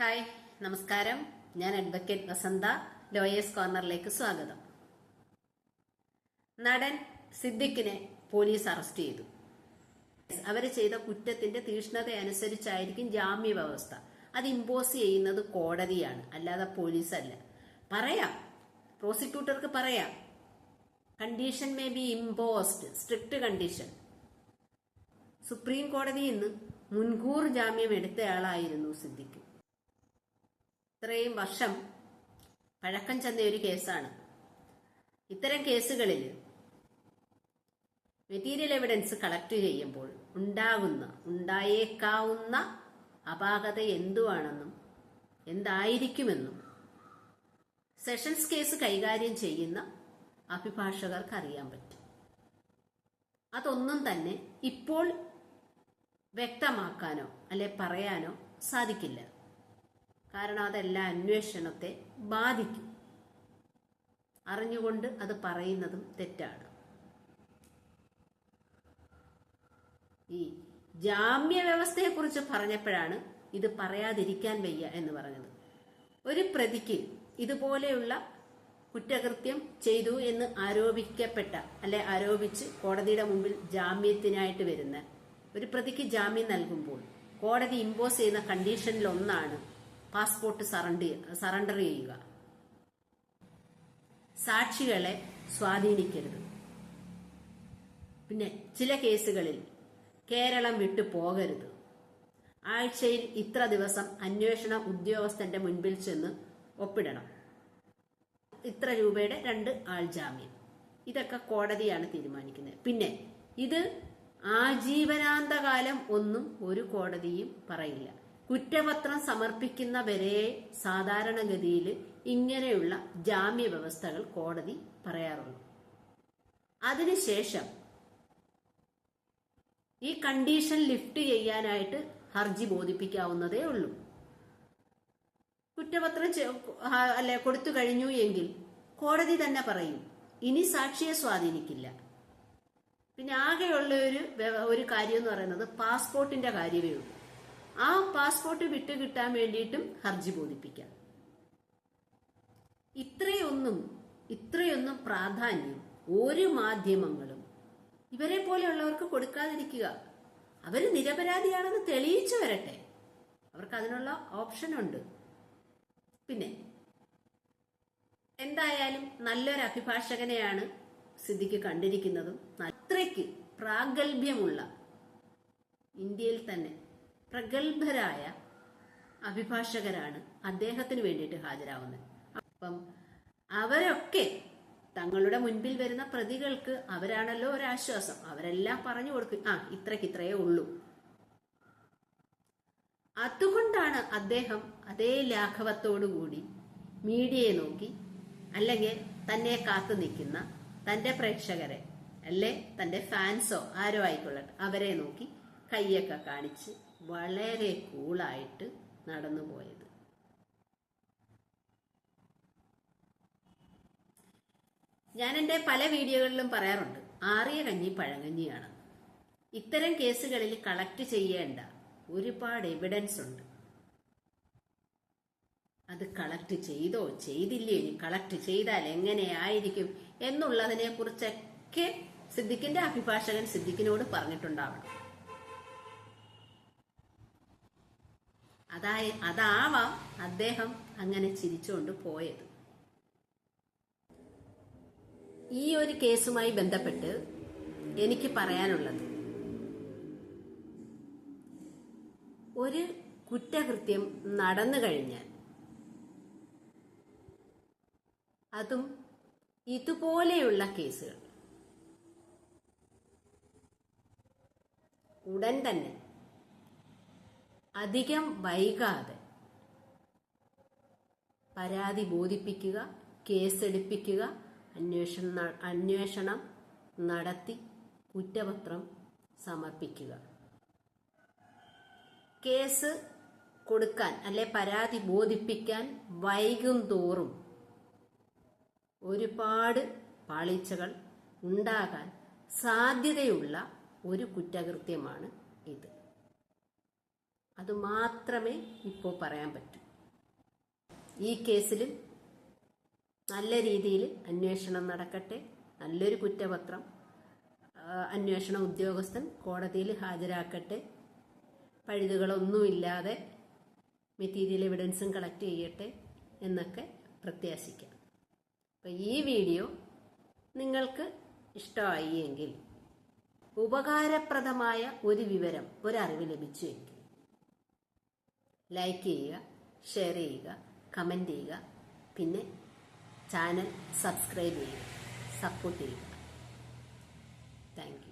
Hi നമസ്കാരം. ഞാൻ advocate വസന്ത lawyers കോർണറിലേക്ക് സ്വാഗതം. നടൻ സിദ്ദിഖിനെ പോലീസ് അറസ്റ്റ് ചെയ്തു. അവർ ചെയ്ത കുറ്റത്തിന്റെ തീഷ്ണത അനുസരിച്ചായിരിക്കും ജാമ്യ വ്യവസ്ഥ അത് ഇമ്പോസ് ചെയ്യുന്നത് കോടതിയാണ് അല്ലാതെ പോലീസല്ല. പറയാം. പ്രോസിക്യൂട്ടർക്ക് പറയാം. Condition may be imposed strict condition. Supreme കോടതിയിൽ നിന്ന് മുൻകൂർ ജാമ്യം എടുത്തയാളായിരുന്നു സിദ്ദിഖ്. ഇത്രയും വർഷം പഴക്കം ചെന്ന ഒരു കേസാണ്. ഇത്തരം കേസുകളിൽ മെറ്റീരിയൽ എവിഡൻസ് കളക്ട് ചെയ്യുമ്പോൾ ഉണ്ടാകുന്ന ഉണ്ടായേക്കാവുന്ന അപാകത എന്തുവാണെന്നും എന്തായിരിക്കുമെന്നും സെഷൻസ് കേസ് കൈകാര്യം ചെയ്യുന്ന അഭിഭാഷകർക്ക് അറിയാൻ പറ്റും. അതൊന്നും തന്നെ ഇപ്പോൾ വ്യക്തമാക്കാനോ അല്ലെ പറയാനോ സാധിക്കില്ല. കാരണം അതെല്ലാം അന്വേഷണത്തെ ബാധിക്കും. അറിഞ്ഞുകൊണ്ട് അത് പറയുന്നതും തെറ്റാണ്. ഈ ജാമ്യ വ്യവസ്ഥയെക്കുറിച്ച് പറഞ്ഞപ്പോഴാണ് ഇത് പറയാതിരിക്കാൻ വയ്യ എന്ന് പറഞ്ഞത്. ഒരു പ്രതിക്ക് ഇതുപോലെയുള്ള കുറ്റകൃത്യം ചെയ്തു എന്ന് ആരോപിക്കപ്പെട്ട അല്ലെ ആരോപിച്ച് കോടതിയുടെ മുമ്പിൽ ജാമ്യത്തിനായിട്ട് വരുന്ന ഒരു പ്രതിക്ക് ജാമ്യം നൽകുമ്പോൾ കോടതി ഇമ്പോസ് ചെയ്യുന്ന കണ്ടീഷനിൽ ഒന്നാണ് പാസ്പോർട്ട് സറണ്ടർ സറണ്ടർ ചെയ്യുക. സാക്ഷികളെ സ്വാധീനിക്കരുത്. പിന്നെ ചില കേസുകളിൽ കേരളം വിട്ടു പോകരുത്. ആഴ്ചയിൽ ഇത്ര ദിവസം അന്വേഷണ ഉദ്യോഗസ്ഥന്റെ മുൻപിൽ ചെന്ന് ഒപ്പിടണം. ഇത്ര രൂപയുടെ രണ്ട് ആൾ ജാമ്യം. ഇതൊക്കെ കോടതിയാണ് തീരുമാനിക്കുന്നത്. പിന്നെ ഇത് ആജീവനാന്തകാലം ഒന്നും ഒരു കോടതിയും പറയില്ല. കുറ്റപത്രം സമർപ്പിക്കുന്നവരെ സാധാരണഗതിയിൽ ഇങ്ങനെയുള്ള ജാമ്യ വ്യവസ്ഥകൾ കോടതി പറയാറുള്ളൂ അതിനുശേഷം ഈ കണ്ടീഷൻ ലിഫ്റ്റ് ചെയ്യാനായിട്ട് ഹർജി ബോധിപ്പിക്കാവുന്നതേ ഉള്ളൂ. കുറ്റപത്രം അല്ലെ കൊടുത്തു കഴിഞ്ഞു എങ്കിൽ കോടതി തന്നെ പറയും ഇനി സാക്ഷിയെ സ്വാധീനിക്കില്ല. പിന്നെ ആകെയുള്ള ഒരു ഒരു കാര്യം എന്ന് പറയുന്നത് പാസ്പോർട്ടിന്റെ കാര്യമേ ഉള്ളൂ. ആ പാസ്പോർട്ട് വിട്ടു കിട്ടാൻ വേണ്ടിയിട്ടും ഹർജി ബോധിപ്പിക്കാം. ഇത്രയൊന്നും ഇത്രയൊന്നും പ്രാധാന്യം ഒരു മാധ്യമങ്ങളും ഇവരെ പോലെയുള്ളവർക്ക് കൊടുക്കാതിരിക്കുക. അവർ നിരപരാധിയാണെന്ന് തെളിയിച്ചു വരട്ടെ. അവർക്ക് അതിനുള്ള ഓപ്ഷൻ ഉണ്ട്. പിന്നെ എന്തായാലും നല്ലൊരു അഭിഭാഷകനെയാണ് സിദ്ദിഖ് കണ്ടിരിക്കുന്നതും. അത്രയ്ക്ക് പ്രാഗൽഭ്യമുള്ള ഇന്ത്യയിൽ തന്നെ പ്രഗത്ഭരായ അഭിഭാഷകരാണ് അദ്ദേഹത്തിന് വേണ്ടിയിട്ട് ഹാജരാവുന്നത്. അപ്പം അവരൊക്കെ തങ്ങളുടെ മുൻപിൽ വരുന്ന പ്രതികൾക്ക് അവരാണല്ലോ ഒരാശ്വാസം. അവരെല്ലാം പറഞ്ഞു കൊടുക്കും. ആ ഇത്രയ്ക്ക് ഇത്രയേ ഉള്ളൂ. അതുകൊണ്ടാണ് അദ്ദേഹം അതേ ലാഘവത്തോടുകൂടി മീഡിയയെ നോക്കി അല്ലെങ്കിൽ തന്നെ കാത്തു നിൽക്കുന്ന തന്റെ പ്രേക്ഷകരെ അല്ലെ തന്റെ ഫാൻസോ ആരോ ആയിക്കൊള്ളട്ടെ അവരെ നോക്കി കൈയൊക്കെ കാണിച്ച് വളരെ കൂളായിട്ട് നടന്നു പോയത്. ഞാൻ എന്റെ പല വീഡിയോകളിലും പറയാറുണ്ട് ആറിയ കഞ്ഞി പഴങ്കഞ്ഞിയാണ്. ഇത്തരം കേസുകളിൽ കളക്ട് ചെയ്യേണ്ട ഒരുപാട് എവിഡൻസ് ഉണ്ട്. അത് കളക്ട് ചെയ്തോ ചെയ്തില്ലേ? ഇനി കളക്ട് ചെയ്താൽ എങ്ങനെയായിരിക്കും എന്നുള്ളതിനെ കുറിച്ചൊക്കെ സിദ്ദിഖിന്റെ അഭിഭാഷകൻ സിദ്ദിഖിനോട് പറഞ്ഞിട്ടുണ്ടാവണം. അതായ അതാവാം അദ്ദേഹം അങ്ങനെ ചിരിച്ചുകൊണ്ട് പോയത്. ഈ ഒരു കേസുമായി ബന്ധപ്പെട്ട് എനിക്ക് പറയാനുള്ളത് ഒരു കുറ്റകൃത്യം നടന്നു കഴിഞ്ഞാൽ അതും ഇതുപോലെയുള്ള കേസുകൾ ഉടൻ തന്നെ അധികം വൈകാതെ പരാതി ബോധിപ്പിക്കുക കേസെടുപ്പിക്കുക അന്വേഷണം അന്വേഷണം നടത്തി കുറ്റപത്രം സമർപ്പിക്കുക. കേസ് കൊടുക്കാൻ അല്ലെ പരാതി ബോധിപ്പിക്കാൻ വൈകും തോറും ഒരുപാട് പാളിച്ചകൾ ഉണ്ടാകാൻ സാധ്യതയുള്ള ഒരു കുറ്റകൃത്യമാണ് ഇത്. അത് മാത്രമേ ഇപ്പോൾ പറയാൻ പറ്റൂ. ഈ കേസിലും നല്ല രീതിയിൽ അന്വേഷണം നടക്കട്ടെ. നല്ലൊരു കുറ്റപത്രം അന്വേഷണ ഉദ്യോഗസ്ഥൻ കോടതിയിൽ ഹാജരാക്കട്ടെ. പഴുതുകളൊന്നുമില്ലാതെ മെറ്റീരിയൽ എവിഡൻസും കളക്ട് ചെയ്യട്ടെ എന്നൊക്കെ പ്രത്യാശിക്കാം. അപ്പം ഈ വീഡിയോ നിങ്ങൾക്ക് ഇഷ്ടമായി എങ്കിൽ ഉപകാരപ്രദമായ ഒരു വിവരം ഒരറിവ് ലഭിച്ചു എങ്കിൽ ലൈക്ക് ചെയ്യുക ഷെയർ ചെയ്യുക കമന്റ് ചെയ്യുക പിന്നെ ചാനൽ സബ്സ്ക്രൈബ് ചെയ്യുക സപ്പോർട്ട് ചെയ്യുക. താങ്ക്